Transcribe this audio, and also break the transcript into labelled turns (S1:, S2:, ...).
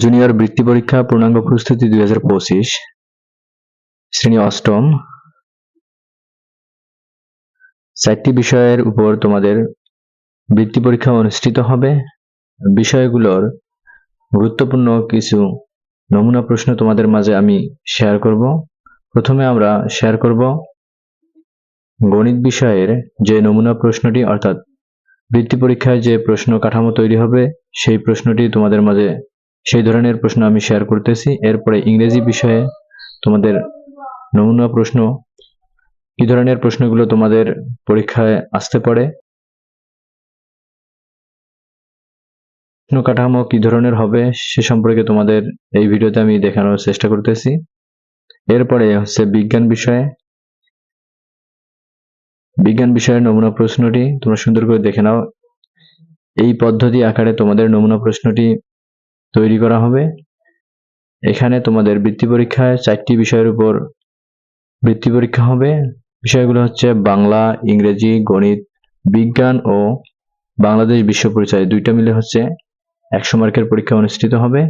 S1: Junior বৃত্তি পরীক্ষা, পূর্ণাঙ্গ প্রস্তুতি দুই হাজার পঁচিশ, শ্রেণি অষ্টম। চারটি বিষয়ের উপর তোমাদের বৃত্তি পরীক্ষা অনুষ্ঠিত হবে। বিষয়গুলোর গুরুত্বপূর্ণ কিছু নমুনা প্রশ্ন তোমাদের মাঝে আমি শেয়ার করব। প্রথমে আমরা শেয়ার করব গণিত বিষয়ের যে নমুনা প্রশ্নটি, অর্থাৎ বৃত্তি পরীক্ষায় যে প্রশ্ন কাঠামো তৈরি হবে, সেই প্রশ্নটি তোমাদের মাঝে সেই ধরনের প্রশ্ন আমি শেয়ার করতেছি। এরপরে ইংরেজি বিষয়ে তোমাদের নমুনা প্রশ্ন, কি ধরনের প্রশ্নগুলো তোমাদের পরীক্ষায় আসতে পারে? প্রশ্ন কাঠামো কি ধরনের হবে সে সম্পর্কে তোমাদের এই ভিডিওতে আমি দেখানোর চেষ্টা করতেছি। এরপরে হচ্ছে বিজ্ঞান বিষয়ে। বিজ্ঞান বিষয়ের নমুনা প্রশ্নটি তোমরা সুন্দর করে দেখে নাও। এই পদ্ধতি আকারে তোমাদের নমুনা প্রশ্নটি তৈরি করা হবে। এখানে তোমাদের বৃত্তি পরীক্ষায় চারটি বিষয়ের উপর বৃত্তি পরীক্ষা হবে। বিষয়গুলো হচ্ছে বাংলা, ইংরেজি, গণিত, বিজ্ঞান ও বাংলাদেশ বিশ্ব পরিচয়। দুইটা মিলে হচ্ছে একশো মার্কের পরীক্ষা অনুষ্ঠিত হবে।